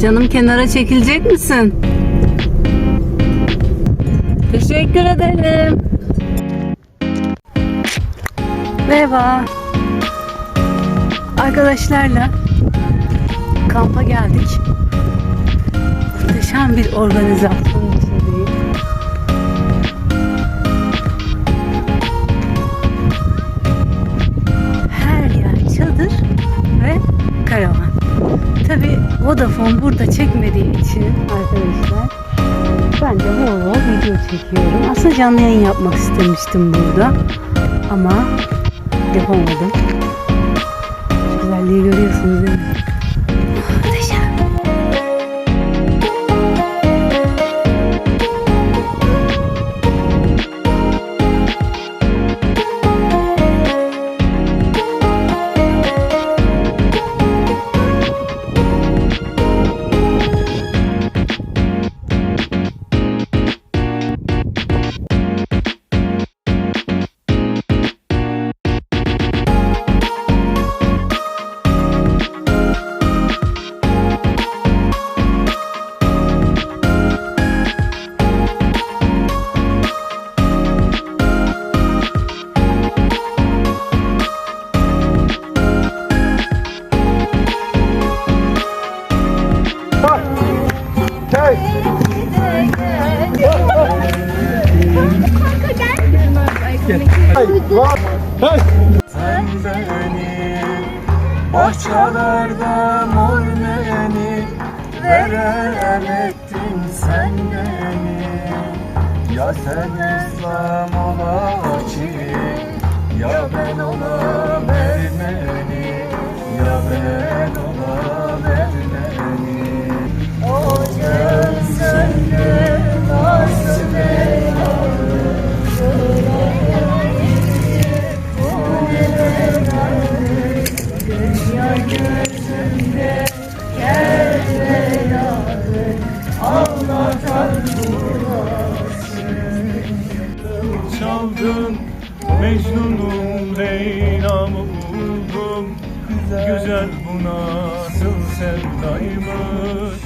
Canım kenara çekilecek misin? Teşekkür ederim. Merhaba. Arkadaşlarla kampa geldik. Muhteşem bir organizasyon Vodafone burada çekmediği için arkadaşlar ben de bol bol video çekiyorum. Aslında canlı yayın yapmak istemiştim burada. Ama yapamadım. Şu güzelliği görüyorsunuz değil mi? Sen bahçelerde mor beni Verem ettin sen beni Ya sen İslam ola ki Ya ben ola çaldın Mecnun'um Leyla'mı buldum. Güzel bu nasıl sevdaymış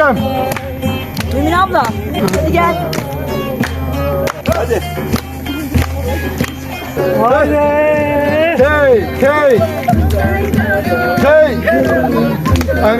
Hocam. Emin abla. Hadi gel. Hey. Hey. Hey